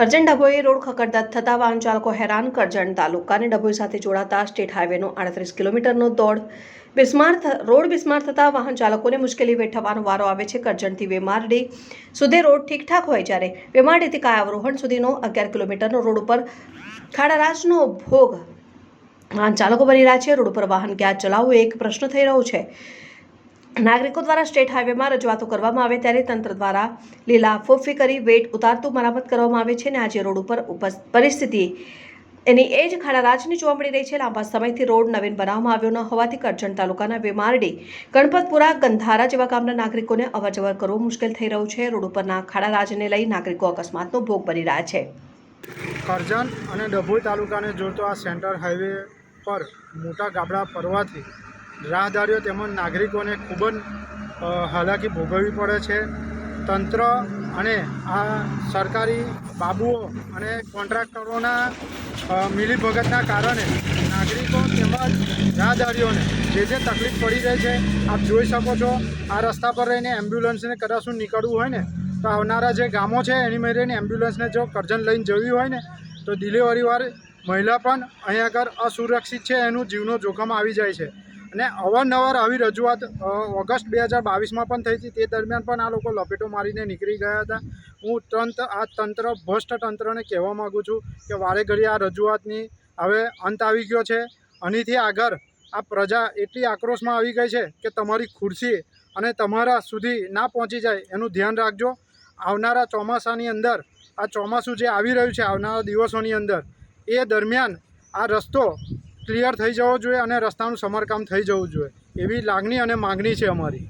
Karjan Dabhoi road ખકડતા થતા વાહન ચાલકો હેરાન કરજણ તાલુકાને ડભોઈ સાથે જોડાતા સ્ટેટ હાઈવેનો આડત્રીસ કિલોમીટરનો દોડ. બિસ્માર રોડ બિસ્માર થતા વાહન ચાલકોને મુશ્કેલી વેઠવાનો વારો આવે છે કરજણથી વેમારડી સુધી રોડ ઠીકઠાક હોય જ્યારે વેમારડીથી કાયાવરોહણ સુધીનો અગિયાર કિલોમીટરનો રોડ ઉપર ખાડારાજનો ભોગ. વાહન ચાલકો બની રહ્યા છે, રોડ ઉપર વાહન ક્યાં ચલાવવું એક પ્રશ્ન થઈ રહ્યો છે. નાગરિકો દ્વારા સ્ટેટ હાઈવેમાં રજૂઆતો કરવામાં આવે ત્યારે તંત્ર દ્વારા લીલા ફોફી કરી વેટ ઉતારતું મરામત કરવામાં આવે છે અને આજે રોડ ઉપર પરિસ્થિતિ એની એ જ ખાડારાજની જોવા મળી રહી છે. લાંબા સમયથી રોડ નવીન બનાવવામાં આવ્યો ન હોવાથી કરજણ તાલુકાના વેમારડી, ગણપતપુરા, ગંધારા જેવા ગામના નાગરિકોને અવરજવર કરવું મુશ્કેલ થઈ રહ્યું છે. રોડ ઉપરના ખાડારાજને લઈ નાગરિકો અકસ્માતનો ભોગ બની રહ્યા છે. કરજણ અને ડભોઈ તાલુકાને જોડતો આ સેન્ટર હાઈવે પર મોટા ગાબડા પડવાથી રાહદારીઓ તેમજ નાગરિકોને ખૂબ જ હાલાકી ભોગવવી પડે છે. તંત્ર અને આ સરકારી બાબુઓ અને કોન્ટ્રાક્ટરોના મિલીભગતના કારણે નાગરિકો તેમજ રાહદારીઓને જે જે તકલીફ પડી રહી છે, આપ જોઈ શકો છો. આ રસ્તા પર રહીને એમ્બ્યુલન્સને કદાચ નીકળવું હોય ને, તો આવનારા જે ગામો છે, એની રહીને એમ્બ્યુલન્સને જો કરજણ લઈને જવી હોય ને, તો ડિલિવરીવાળી મહિલા પણ અહીંયા આગળ અસુરક્ષિત છે, એનું જીવનો જોખમ આવી જાય છે. અને અવારનવાર આવી રજૂઆત ઓગસ્ટ બે હજાર બાવીસમાં પણ થઈ હતી. તે દરમિયાન પણ આ લોકો લપેટો મારીને નીકળી ગયા હતા. હું તંત્ર આ તંત્ર, ભ્રષ્ટ તંત્રને કહેવા માગું છું કે વારે ઘડી આ રજૂઆતની હવે અંત આવી ગયો છે. અહીંથી આગળ આ પ્રજા એટલી આક્રોશમાં આવી ગઈ છે કે તમારી ખુરશી અને તમારા સુધી ના પહોંચી જાય એનું ધ્યાન રાખજો. આવનારા ચોમાસાની અંદર, આ ચોમાસું જે આવી રહ્યું છે આવનારા દિવસોની અંદર, એ દરમિયાન આ રસ્તો ક્લિયર થઈ જવો જોઈએ અને રસ્તાનું સમારકામ થઈ જવું જોઈએ. એવી લાગણી અને માગણી છે અમારી.